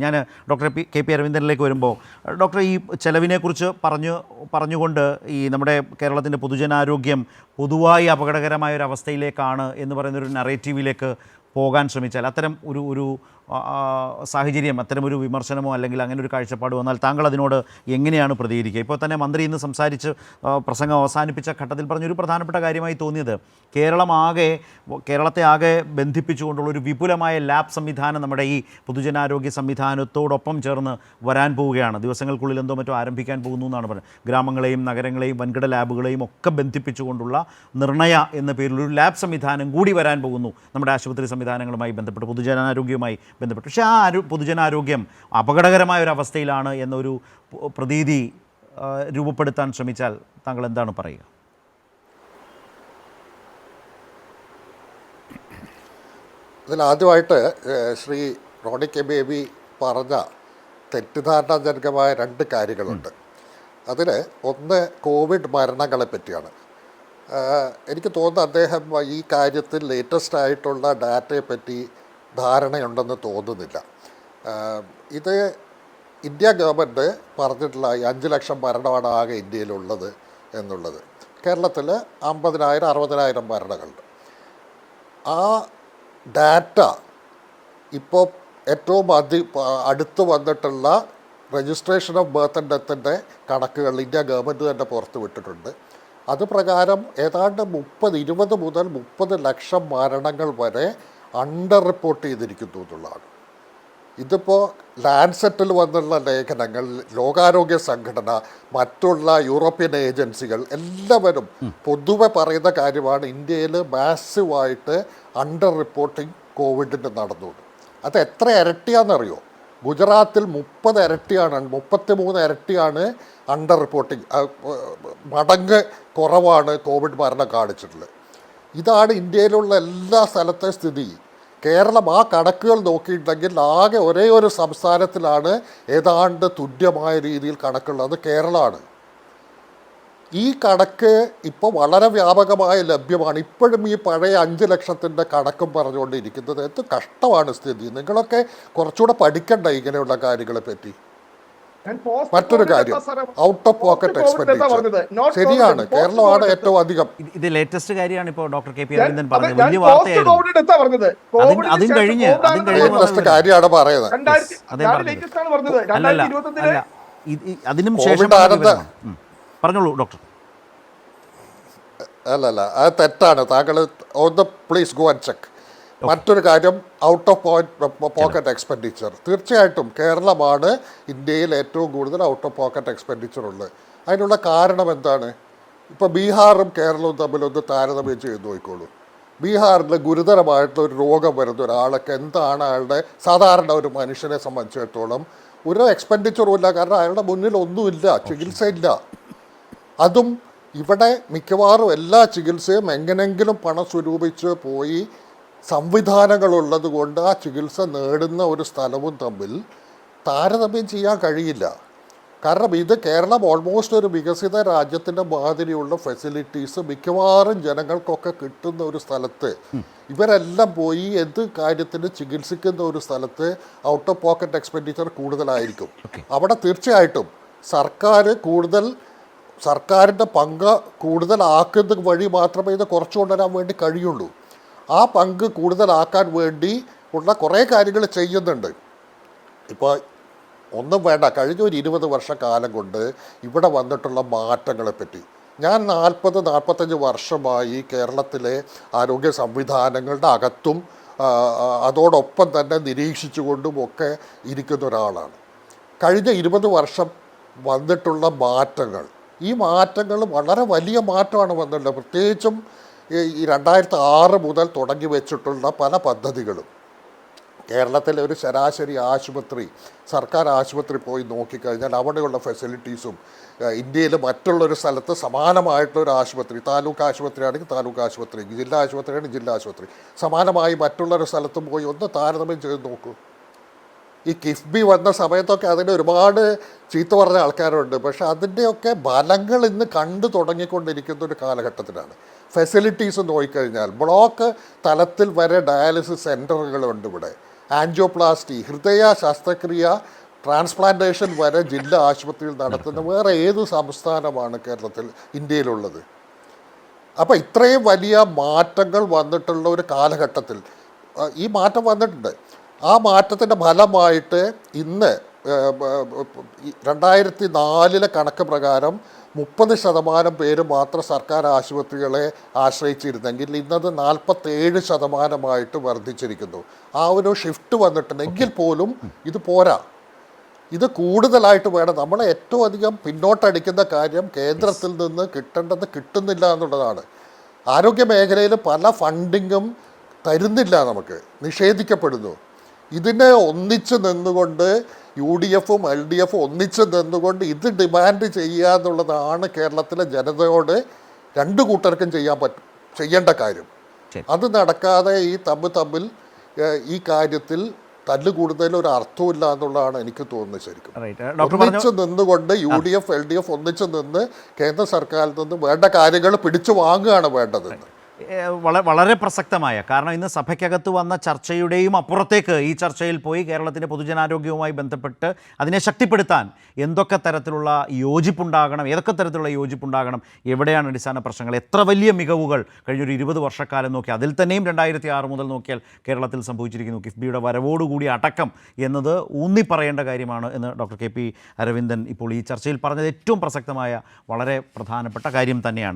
ഞാൻ doctor P K P അരവിന്ദനിലേക്ക് വരുമ്പോൾ ഡോക്ടർ ഈ ചെലവിനെക്കുറിച്ച് പറഞ്ഞു പറഞ്ഞുകൊണ്ട് ഈ നമ്മുടെ കേരളത്തിന്റെ പൊതുജനാരോഗ്യം പൊതുവായി അപകടകരമായ ഒരു അവസ്ഥയിലേക്കാണ് എന്ന് പറയുന്ന ഒരു നറേറ്റീവിലേക്ക് പോകാൻ ശ്രമിച്ചാൽ അത്തരം ഒരു ഒരു സാഹചര്യം അത്തരം ഒരു വിമർശനമോ അല്ലെങ്കിൽ അങ്ങനെ ഒരു കാഴ്ചപ്പാട് വന്നാൽ താങ്കൾ അതിനോട് എങ്ങനെയാണ് പ്രതികരിക്കുക? ഇപ്പോൾ തന്നെ മന്ത്രി ഇന്ന് സംസാരിച്ച് പ്രസംഗം അവസാനിപ്പിച്ച ഘട്ടത്തിൽ പറഞ്ഞൊരു പ്രധാനപ്പെട്ട കാര്യമായി തോന്നിയത് കേരളം ആകെ കേരളത്തെ ആകെ ബന്ധിപ്പിച്ചുകൊണ്ടുള്ള ഒരു വിപുലമായ ലാബ് സംവിധാനം നമ്മുടെ ഈ പൊതുജനാരോഗ്യ സംവിധാനത്തോടൊപ്പം ചേർന്ന് വരാൻ പോവുകയാണ്. ദിവസങ്ങൾക്കുള്ളിൽ എന്തോ മറ്റോ ആരംഭിക്കാൻ പോകുന്നു എന്നാണ് പറഞ്ഞത്. ഗ്രാമങ്ങളെയും നഗരങ്ങളെയും വൻകിട ലാബുകളെയും ഒക്കെ ബന്ധിപ്പിച്ചുകൊണ്ടുള്ള നിർണയ എന്ന പേരിൽ ഒരു ലാബ് സംവിധാനം കൂടി വരാൻ പോകുന്നു നമ്മുടെ ആശുപത്രി സംവിധാനങ്ങളുമായി ബന്ധപ്പെട്ട് പൊതുജനാരോഗ്യവുമായി ബന്ധപ്പെട്ട്. പക്ഷേ ആ ആരോ പൊതുജനാരോഗ്യം അപകടകരമായ ഒരു അവസ്ഥയിലാണ് എന്നൊരു പ്രതീതി രൂപപ്പെടുത്താൻ ശ്രമിച്ചാൽ താങ്കൾ എന്താണ് പറയുക? ഇതിൽ ആദ്യമായിട്ട് ശ്രീ റോണി കെ ബേബി പറഞ്ഞ തെറ്റിദ്ധാരണാജനകമായ രണ്ട് കാര്യങ്ങളുണ്ട്. അതിൽ ഒന്ന് കോവിഡ് മരണങ്ങളെ പറ്റിയാണ് എനിക്ക് തോന്നുന്നു അദ്ദേഹം ഈ കാര്യത്തിൽ ലേറ്റസ്റ്റ് ആയിട്ടുള്ള ഡാറ്റയെ പറ്റി ധാരണയുണ്ടെന്ന് തോന്നുന്നില്ല. ഇത് ഇന്ത്യ ഗവൺമെന്റ് പറഞ്ഞിട്ടുള്ള ഈ അഞ്ച് ലക്ഷം മരണമാണ് ആകെ ഇന്ത്യയിലുള്ളത് എന്നുള്ളത്. കേരളത്തിൽ അമ്പതിനായിരം അറുപതിനായിരം മരണങ്ങളുണ്ട്. ആ ഡാറ്റ ഇപ്പോൾ ഏറ്റവും അതി അടുത്ത് വന്നിട്ടുള്ള രജിസ്ട്രേഷൻ ഓഫ് ബർത്ത് ആൻഡ് ഡെത്തിന്റെ കണക്കുകൾ ഇന്ത്യ ഗവൺമെന്റ് തന്നെ പുറത്ത് വിട്ടിട്ടുണ്ട് അത് പ്രകാരം ഏതാണ്ട് മുപ്പത് ഇരുപത് മുതൽ മുപ്പത് ലക്ഷം മരണങ്ങൾ വരെ അണ്ടർ റിപ്പോർട്ട് ചെയ്തിരിക്കുന്നു എന്നുള്ളതാണ്. ഇതിപ്പോൾ ലാൻഡ്സെറ്റിൽ വന്നുള്ള ലേഖനങ്ങൾ ലോകാരോഗ്യ സംഘടന മറ്റുള്ള യൂറോപ്യൻ ഏജൻസികൾ എല്ലാവരും പൊതുവെ പറയുന്ന കാര്യമാണ് ഇന്ത്യയിൽ മാസീവായിട്ട് അണ്ടർ റിപ്പോർട്ടിംഗ് കോവിഡിന്റെ നടന്നു അത് എത്ര ഇരട്ടിയാണെന്നറിയോ? ഗുജറാത്തിൽ മുപ്പത് ഇരട്ടിയാണ് മുപ്പത്തി മൂന്ന് ഇരട്ടിയാണ് അണ്ടർ റിപ്പോർട്ടിങ് മടങ്ങ് കുറവാണ് കോവിഡ് മരണം കാണിച്ചിട്ടുള്ളത്. ഇതാണ് ഇന്ത്യയിലുള്ള എല്ലാ സ്ഥലത്തെ സ്ഥിതി. കേരളം ആ കണക്കുകൾ നോക്കിയിട്ടുണ്ടെങ്കിൽ ആകെ ഒരേ ഒരു സംസ്ഥാനത്തിലാണ് ഏതാണ്ട് തുല്യമായ രീതിയിൽ കണക്കുള്ളത്. കേരളമാണ്. ഈ കണക്ക് ഇപ്പോൾ വളരെ വ്യാപകമായി ലഭ്യമാണ്. ഇപ്പോഴും ഈ പഴയ അഞ്ച് ലക്ഷത്തിന്റെ കണക്കും പറഞ്ഞുകൊണ്ടിരിക്കുന്നത്. എന്ത് കഷ്ടമാണ് സ്ഥിതി. നിങ്ങളൊക്കെ കുറച്ചുകൂടെ പഠിക്കണ്ട ഇങ്ങനെയുള്ള കാര്യങ്ങളെ പറ്റി. മറ്റൊരു കാര്യം. ഔട്ട് ഓഫ് പോക്കറ്റ് എക്സ്പെൻഡിച്ചർ ശരിയാണ്. കേരളമാണ് ഏറ്റവും അധികം. ഇത് ലേറ്റസ്റ്റ് കാര്യമാണ് ഇപ്പോൾ ഡോക്ടർ കെ പി അരവിന്ദൻ പറഞ്ഞത്. വലിയ വാർത്തയായിരുന്നു അതും കഴിഞ്ഞ്, അതും കഴിഞ്ഞ് കാര്യമാണ് പറയുന്നത്. അതിനും ശേഷം പറഞ്ഞോളൂ ഡോക്ടർ അല്ല അല്ല അത് തെറ്റാണ്. താങ്കൾ ഒന്ന് പ്ലീസ് ഗോ ആൻഡ് ചെക്ക് മറ്റൊരു കാര്യം out of point pocket expenditure തീർച്ചയായിട്ടും കേരളമാണ് ഇന്ത്യയിൽ ഏറ്റവും കൂടുതൽ ഔട്ട് ഓഫ് പോക്കറ്റ് എക്സ്പെൻഡിച്ചർ ഉള്ളത്. അതിനുള്ള കാരണം എന്താണ്? ഇപ്പോൾ ബീഹാറും കേരളവും തമ്മിലൊന്ന് താരതമ്യം ചെയ്ത് നോക്കിക്കോളൂ. ബീഹാറിൽ ഗുരുതരമായിട്ടുള്ള ഒരു രോഗം വരുന്ന ഒരാൾക്ക് എന്താണ് അയാളുടെ സാധാരണ ഒരു മനുഷ്യനെ സംബന്ധിച്ചിടത്തോളം ഒരു എക്സ്പെൻഡിച്ചറും ഇല്ല. കാരണം അയാളുടെ മുന്നിൽ ഒന്നുമില്ല ചികിത്സയില്ല. അതും ഇവിടെ മിക്കവാറും എല്ലാ ചികിത്സയും എങ്ങനെങ്കിലും പണം സ്വരൂപിച്ച് പോയി സംവിധാനങ്ങളുള്ളത് കൊണ്ട് ആ ചികിത്സ നേടുന്ന ഒരു സ്ഥലവും തമ്മിൽ താരതമ്യം ചെയ്യാൻ കഴിയില്ല. കാരണം ഇത് കേരളം ഓൾമോസ്റ്റ് ഒരു വികസിത രാജ്യത്തിന്റെ മാതിരിയുള്ള ഫെസിലിറ്റീസ് മിക്കവാറും ജനങ്ങൾക്കൊക്കെ കിട്ടുന്ന ഒരു സ്ഥലത്ത്. ഇവരെല്ലാം പോയി എന്ത് കാര്യത്തിന് ചികിത്സിക്കുന്ന ഒരു സ്ഥലത്ത് ഔട്ട് ഓഫ് പോക്കറ്റ് എക്സ്പെൻഡിച്ചർ കൂടുതലായിരിക്കും. അവിടെ തീർച്ചയായിട്ടും സർക്കാർ കൂടുതൽ സർക്കാരിന്റെ പങ്ക് കൂടുതലാക്കുന്ന വഴി മാത്രമേ ഇത് കുറച്ചു കൊണ്ടുവരാൻ വേണ്ടി കഴിയുള്ളൂ. ആ പങ്ക് കൂടുതലാക്കാൻ വേണ്ടി ഉള്ള കുറേ കാര്യങ്ങൾ ചെയ്യുന്നുണ്ട്. ഇപ്പോൾ ഒന്നും വേണ്ട കഴിഞ്ഞ ഒരു ഇരുപത് വർഷക്കാലം കൊണ്ട് ഇവിടെ വന്നിട്ടുള്ള മാറ്റങ്ങളെ പറ്റി. ഞാൻ നാൽപ്പത് നാൽപ്പത്തഞ്ച് വർഷമായി കേരളത്തിലെ ആരോഗ്യ സംവിധാനങ്ങളുടെ അകത്തും അതോടൊപ്പം തന്നെ നിരീക്ഷിച്ചുകൊണ്ടും ഒക്കെ ഇരിക്കുന്ന ഒരാളാണ്. കഴിഞ്ഞ ഇരുപത് വർഷം വന്നിട്ടുള്ള മാറ്റങ്ങൾ ഈ മാറ്റങ്ങൾ വളരെ വലിയ മാറ്റമാണ് വന്നിട്ടുള്ളത്. പ്രത്യേകിച്ചും ഈ രണ്ടായിരത്തി ആറ് മുതൽ തുടങ്ങി വെച്ചിട്ടുള്ള പല പദ്ധതികളും. കേരളത്തിലെ ഒരു ശരാശരി ആശുപത്രി സർക്കാർ ആശുപത്രി പോയി നോക്കിക്കഴിഞ്ഞാൽ അവിടെയുള്ള ഫെസിലിറ്റീസും ഇന്ത്യയിൽ മറ്റുള്ളൊരു സ്ഥലത്ത് സമാനമായിട്ടുള്ളൊരു ആശുപത്രി താലൂക്ക് ആശുപത്രി ആണെങ്കിൽ താലൂക്ക് ആശുപത്രി ജില്ലാ ആശുപത്രിയാണെങ്കിൽ ജില്ലാ ആശുപത്രി സമാനമായി മറ്റുള്ളൊരു സ്ഥലത്തും പോയി ഒന്ന് താരതമ്യം ചെയ്ത് നോക്കൂ. ഈ കിഫ്ബി വന്ന സമയത്തൊക്കെ അതിന് ഒരുപാട് ചീത്ത പറഞ്ഞ ആൾക്കാരുണ്ട്. പക്ഷെ അതിന്റെയൊക്കെ ഫലങ്ങൾ ഇന്ന് കണ്ടു തുടങ്ങിക്കൊണ്ടിരിക്കുന്ന ഒരു കാലഘട്ടത്തിലാണ്. ഫെസിലിറ്റീസ് നോക്കിക്കഴിഞ്ഞാൽ ബ്ലോക്ക് തലത്തിൽ വരെ ഡയാലിസിസ് സെന്ററുകളുണ്ട് ഇവിടെ. ആൻജിയോപ്ലാസ്റ്റി ഹൃദയ ശസ്ത്രക്രിയ ട്രാൻസ്പ്ലാന്റേഷൻ വരെ ജില്ലാ ആശുപത്രിയിൽ നടത്തുന്ന വേറെ ഏത് സംസ്ഥാനമാണ് കേരളത്തിൽ ഇന്ത്യയിലുള്ളത്? അപ്പോൾ ഇത്രയും വലിയ മാറ്റങ്ങൾ വന്നിട്ടുള്ള ഒരു കാലഘട്ടത്തിൽ ഈ മാറ്റം വന്നിട്ടുണ്ട്. ആ മാറ്റത്തിന്റെ ഫലമായിട്ട് ഇന്ന് രണ്ടായിരത്തി നാലിലെ കണക്ക് പ്രകാരം മുപ്പത് ശതമാനം പേര് മാത്രം സർക്കാർ ആശുപത്രികളെ ആശ്രയിച്ചിരുന്നെങ്കിൽ ഇന്നത് നാൽപ്പത്തേഴ് ശതമാനമായിട്ട് വർദ്ധിച്ചിരിക്കുന്നു. ആ ഒരു ഷിഫ്റ്റ് വന്നിട്ടുണ്ടെങ്കിൽ പോലും ഇത് പോരാ. ഇത് കൂടുതലായിട്ട് വേണം. നമ്മൾ ഏറ്റവും അധികം പിന്നോട്ടടിക്കുന്ന കാര്യം കേന്ദ്രത്തിൽ നിന്ന് കിട്ടേണ്ടത് കിട്ടുന്നില്ല എന്നുള്ളതാണ്. ആരോഗ്യ മേഖലയിൽ പല ഫണ്ടിങ്ങും തരുന്നില്ല നമുക്ക്. നിഷേധിക്കപ്പെടുന്നു. ഇതിനെ ഒന്നിച്ച് നിന്നുകൊണ്ട് യു ഡി എഫും എൽ ഡി എഫും ഒന്നിച്ച് നിന്നുകൊണ്ട് ഇത് ഡിമാൻഡ് ചെയ്യുക എന്നുള്ളതാണ് കേരളത്തിലെ ജനതയോട് രണ്ട് കൂട്ടർക്കും ചെയ്യാൻ പറ്റും ചെയ്യേണ്ട കാര്യം. അത് നടക്കാതെ ഈ തമ്മിൽ തമ്മിൽ ഈ കാര്യത്തിൽ തല്ല് കൂടുതൽ ഒരു അർത്ഥമില്ല എന്നുള്ളതാണ് എനിക്ക് തോന്നുന്നത് ശരിക്കും. ഒന്നിച്ച് നിന്നുകൊണ്ട് U D F L D F ഒന്നിച്ച് നിന്ന് കേന്ദ്ര സർക്കാരിൽ നിന്ന് വേണ്ട കാര്യങ്ങൾ പിടിച്ചു വാങ്ങുകയാണ് വേണ്ടത് ഏഹ് വള- വളരെ പ്രസക്തമായ. കാരണം ഇന്ന് സഭയ്ക്കകത്ത് വന്ന ചർച്ചയുടെയും അപ്പുറത്തേക്ക് ഈ ചർച്ചയിൽ പോയി കേരളത്തിന്റെ പൊതുജനാരോഗ്യവുമായി ബന്ധപ്പെട്ട് അതിനെ ശക്തിപ്പെടുത്താൻ എന്തൊക്കെ തരത്തിലുള്ള യോജിപ്പുണ്ടാകണം ഏതൊക്കെ തരത്തിലുള്ള യോജിപ്പുണ്ടാകണം എവിടെയാണ് അടിസ്ഥാന പ്രശ്നങ്ങൾ എത്ര വലിയ മികവുകൾ കഴിഞ്ഞൊരു ഇരുപത് വർഷക്കാലം നോക്കി അതിൽ തന്നെയും രണ്ടായിരത്തി ആറ് മുതൽ നോക്കിയാൽ കേരളത്തിൽ സംഭവിച്ചിരിക്കുന്നു. കിഫ്ബിയുടെ വരവോടുകൂടി അടക്കം എന്നത് ഊന്നിപ്പറയേണ്ട കാര്യമാണ് എന്ന് ഡോക്ടർ കെ പി അരവിന്ദൻ ഇപ്പോൾ ഈ ചർച്ചയിൽ പറഞ്ഞത്. ഏറ്റവും പ്രസക്തമായ വളരെ പ്രധാനപ്പെട്ട കാര്യം തന്നെയാണ്.